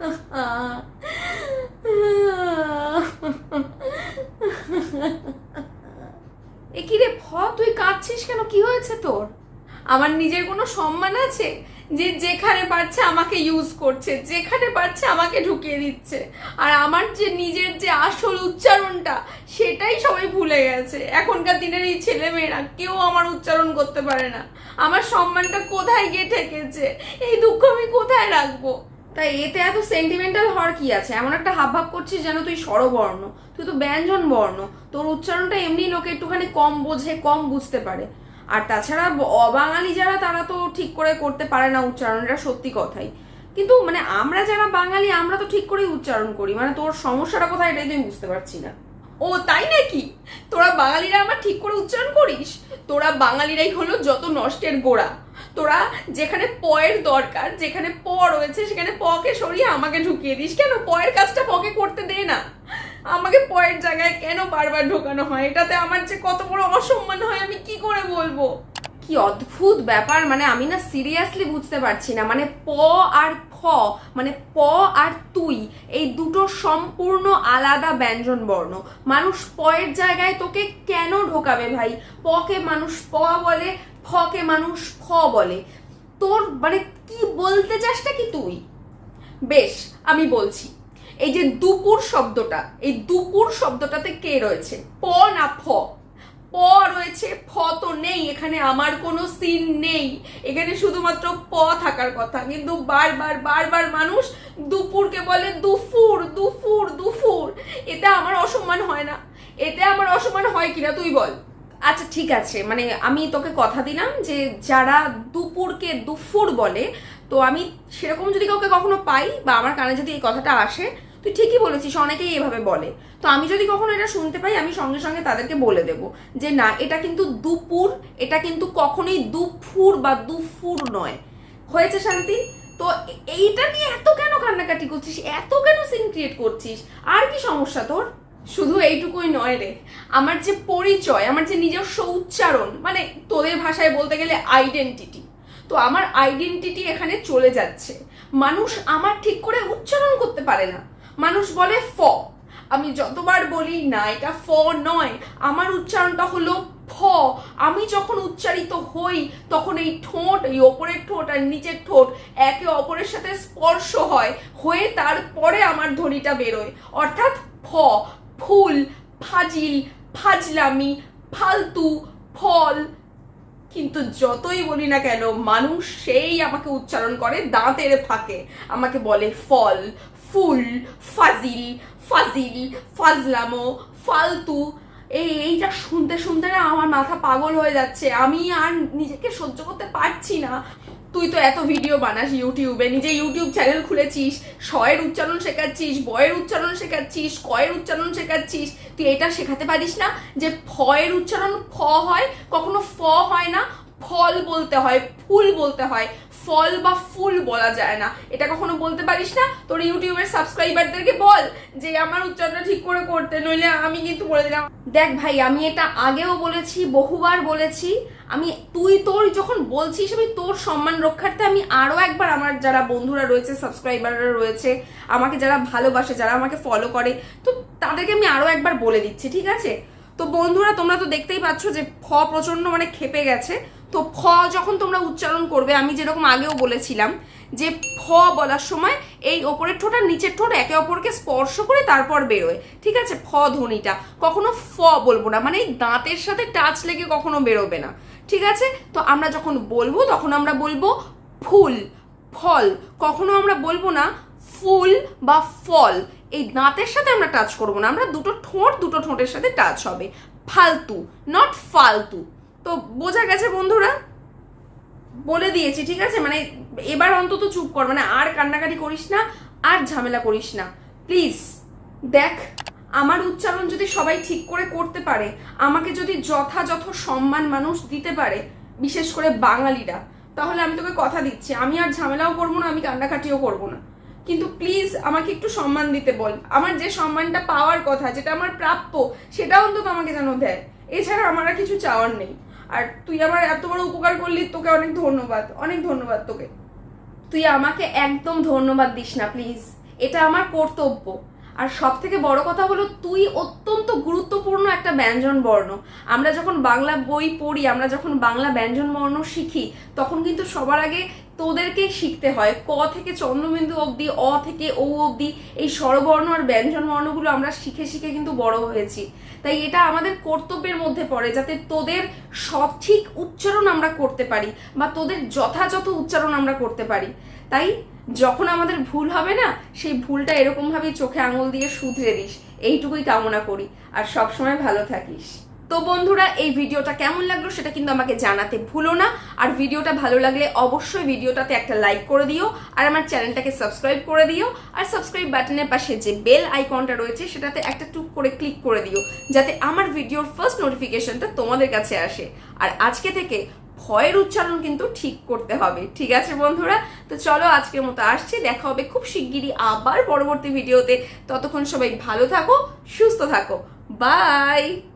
এ কি রে তুই কাঁদছিস কেন? কি হয়েছে তোর? আমার নিজের কোনো সম্মান আছে? যে যেখানে পারছে আমাকে ইউজ করছে, যেখানে পারছে আমাকে ঢুকিয়ে দিচ্ছে। আর আমার যে নিজের যে আসল উচ্চারণটা, সেটাই সবাই ভুলে গেছে। এখনকার দিনের এই ছেলে মেয়েরা কেউ আমার উচ্চারণ করতে পারে না। আমার সম্মানটা কোথায় গিয়ে ঠেকেছে? এই দুঃখ আমি কোথায় রাখব? তাই এতে এত সেন্টিমেন্টাল হওয়ার কি আছে? এমন একটা হাব ভাব করছিস যেন তুই স্বরবর্ণ। তুই তো ব্যঞ্জন বর্ণ তোর উচ্চারণটা এমনি লোকে একটুখানি কম বোঝে, কম বুঝতে পারে। আর তাছাড়া অবাঙালি যারা, তারা তো ঠিক করে করতে পারে না উচ্চারণ, এটা সত্যি কথাই। কিন্তু মানে আমরা যারা বাঙালি, আমরা তো ঠিক করেই উচ্চারণ করি। মানে তোর সমস্যাটা কোথায় এটাই তুই বুঝতে পারছি না। ও, তাই নাকি? তোরা বাঙালিরা আমার ঠিক করে উচ্চারণ করিস? তোরা বাঙালিরাই হলো যত নষ্টের গোড়া। তোরা যেখানে পয়ের দরকার, যেখানে প রয়েছে, সেখানে পকে সরিয়ে আমাকে ঢুকিয়ে দিস। কেন? পয়ের কাজটা পকে করতে দে না। আমাকে পয়ের জায়গায় কেন বারবার ঢোকানো হয়? এটাতে আমার যে কত বড় অসম্মান হয়, আমি কি করে বলব? কি অদ্ভুত ব্যাপার মানে আমি না সিরিয়াসলি বুঝতে পারছি না। মানে প আর ফ মানে প আর তুই, এই দুটো সম্পূর্ণ আলাদা ব্যঞ্জন বর্ণ মানুষ পয়ের জায়গায় তোকে কেন ঢোকাবে ভাই? পকে মানুষ প বলে ফকে মানুষ ফ বলে। তোর মানে কি বলতে চাসটা কি তুই? বেশ, আমি বলছি। এই যে দুপুর শব্দটা, এই দুপুর শব্দটাতে কে রয়েছে? প না ফ? প রয়েছে, ফ তো নেই, এখানে আমার কোনো সিন নেই। এখানে শুধুমাত্র প থাকার কথা, কিন্তু বারবার বারবার মানুষ দুপুরকে বলে দুফুর দুফুর দুফুর। এতে আমার অসম্মান হয় না। এতে আমার অসম্মান হয় কিনা তুই বল। আচ্ছা ঠিক আছে। মানে আমি তোকে কথা দিলাম যে যারা দুপুরকে দুফুর বলে, তো আমি সেরকম যদি কাউকে কখনো পাই বা আমার কানে যদি এই কথাটা আসে, তুই ঠিকই বলেছিস, অনেকেই এভাবে বলে। তো আমি যদি কখনো এটা শুনতে পাই, আমি সঙ্গে সঙ্গে তাদেরকে বলে দেব যে, না, এটা কিন্তু দুপুর, এটা কিন্তু কখনোই দুফুর বা দুফুর নয়। হয়েছে শান্তি? তো এইটা নিয়ে এত কেন কান্নাকাটি করছিস? এত কেন সিন ক্রিয়েট করছিস? আর কি সমস্যা তোর? শুধু এইটুকুই নয় রে। আমার যে পরিচয়, আমার যে নিজস্ব উচ্চারণ মানে তোদের ভাষায় বলতে গেলে আইডেন্টিটি তো আমার আইডেন্টিটি এখানে চলে যাচ্ছে। মানুষ আমার ঠিক করে উচ্চারণ করতে পারে না। মানুষ বলে ফ। আমি যতবার বলি না, এটা ফ নয়। আমার উচ্চারণটা হলো ফ। আমি যখন উচ্চারিত হই, তখন এই ঠোঁট, এই ওপরের ঠোঁট আর নিচের ঠোঁট একে অপরের সাথে স্পর্শ হয়, হয়ে তারপরে আমার ধ্বনিটা বেরোয়। অর্থাৎ ফ। ফুল, ফাজিল, ফাজলামি, ফালতু, ফল। কিন্তু যতই বলি না কেন, মানুষ সেই আমাকে উচ্চারণ করে দাঁতের ফাঁকে। আমাকে বলে ফল, ফুল, ফাজিল ফাজিল, ফাজলামো, ফালতু। এই এইটা শুনতে শুনতে না আমার মাথা পাগল হয়ে যাচ্ছে। আমি আর নিজেকে সহ্য করতে পারছি না। তুই তো এত ভিডিও বানাস ইউটিউবে, নিজে ইউটিউব চ্যানেল খুলেছিস, শয়ের উচ্চারণ শেখাচ্ছিস বয়ের উচ্চারণ শেখাচ্ছিস, কয়ের উচ্চারণ শেখাচ্ছিস, তুই এটা শেখাতে পারিস না যে ফয়ের উচ্চারণ ফ হয়, কখনো ফ হয় না, ফল বলতে হয়, ফুল বলতে হয়। ফল বা ফুল বলা যায় না। এটা কখনো বলতে পারিস না? তোর ইউটিউবের সাবস্ক্রাইবারদেরকে বল যে আমার উচ্চারণটা ঠিক করে করতে, নইলে আমি কিন্তু বলে দিলাম, দেখ ভাই, আমি এটা আগেও বলেছি, বহুবার বলেছি। আমি, তুই তোর যখন বলছিস, আমি তোর সম্মান রক্ষার্থে আমি আরও একবার আমার যারা বন্ধুরা রয়েছে, সাবস্ক্রাইবাররা রয়েছে, আমাকে যারা ভালোবাসে, যারা আমাকে ফলো করে, তো তাদেরকে আমি আরও একবার বলে দিচ্ছি, ঠিক আছে? তো বন্ধুরা, তোমরা তো দেখতেই পাচ্ছ যে ফ প্রচণ্ড মানে খেপে গেছে। তো ফ যখন তোমরা উচ্চারণ করবে, আমি যেরকম আগেও বলেছিলাম যে ফ বলার সময় এই ওপরের ঠোঁট আর নিচের ঠোঁট একে অপরকে স্পর্শ করে তারপর বেরোয়। ঠিক আছে? ফ ধ্বনিটা। কখনো ফ বলব না মানে এই দাঁতের সাথে টাচ লেগে কখনো বেরোবে না। ঠিক আছে? তো আমরা যখন বলব, তখন আমরা বলব ফুল, ফল। কখনো আমরা বলব না ফুল বা ফল। এই দাঁতের সাথে আমরা টাচ করব না। আমরা দুটো ঠোঁট দুটো ঠোঁটের সাথে টাচ হবে। ফালতু নট ফালতু। তো বোঝা গেছে বন্ধুরা। বলে দিয়েছি, ঠিক আছে? মানে এবার অন্তত চুপ কর। মানে আর কান্নাকাটি করিস না, আর ঝামেলা করিস না। প্লিজ, দেখ, আমার উচ্চারণ যদি সবাই ঠিক করে করতে পারে, আমাকে যদি যথাযথ সম্মান মানুষ দিতে পারে, বিশেষ করে বাঙালিরা, তাহলে আমি তোকে কথা দিচ্ছি। আমি আর ঝামেলাও করব না, আমি কান্নাকাটিও করব না। কিন্তু প্লিজ, আমাকে একটু সম্মান দিতে বল। আমার যে সম্মানটা পাওয়ার কথা, যেটা আমার প্রাপ্য, সেটা অন্তত আমাকে যেন দেয়। এছাড়া আমার আর কিছু চাওয়ার নেই। আর তুই আমার এত বড় উপকার করলি, তোকে অনেক ধন্যবাদ অনেক ধন্যবাদ তোকে। তুই আমাকে একদম ধন্যবাদ দিস না প্লিজ এটা আমার কর্তব্য। আর সব থেকে বড় কথা হলো, তুই অত্যন্ত গুরুত্বপূর্ণ একটা ব্যঞ্জন বর্ণ। আমরা যখন বাংলা বই পড়ি, আমরা যখন বাংলা ব্যঞ্জন বর্ণ শিখি, তখন কিন্তু সবার আগে তোদেরকেই শিখতে হয়। ক থেকে চন্দ্রবিন্দু অবধি, অ থেকে ও অবধি এই স্বরবর্ণ আর ব্যঞ্জন বর্ণগুলো আমরা শিখে শিখে কিন্তু বড় হয়েছি। তাই এটা আমাদের কর্তব্যের মধ্যে পড়ে যাতে তোদের সঠিক উচ্চারণ আমরা করতে পারি বা তোদের যথাযথ উচ্চারণ আমরা করতে পারি। তাই যখন আমাদের ভুল হবে না, সেই ভুলটা এরকমভাবেই চোখে আঙুল দিয়ে শুধরে দিস। এইটুকুই কামনা করি। আর সবসময় ভালো থাকিস। তো বন্ধুরা, এই ভিডিওটা কেমন লাগল সেটা কিন্তু আমাকে জানাতে ভুলো না। আর ভিডিওটা ভালো লাগলে অবশ্যই ভিডিওটাতে একটা লাইক করে দিও, আর আমার চ্যানেলটাকে সাবস্ক্রাইব করে দিও, আর সাবস্ক্রাইব বাটনের পাশে যে বেল আইকনটা রয়েছে সেটাতে একটা টুক করে ক্লিক করে দিও, যাতে আমার ভিডিওর ফার্স্ট নোটিফিকেশনটা তোমাদের কাছে আসে। আর আজকে থেকে ভয়ের উচ্চারণ কিন্তু ঠিক করতে হবে, ঠিক আছে বন্ধুরা? তো চলো আজকের মতো আসছি, দেখা হবে খুব শিগগিরই আবার পরবর্তী ভিডিওতে ততক্ষণ সবাই ভালো থাকো, সুস্থ থাকো। বাই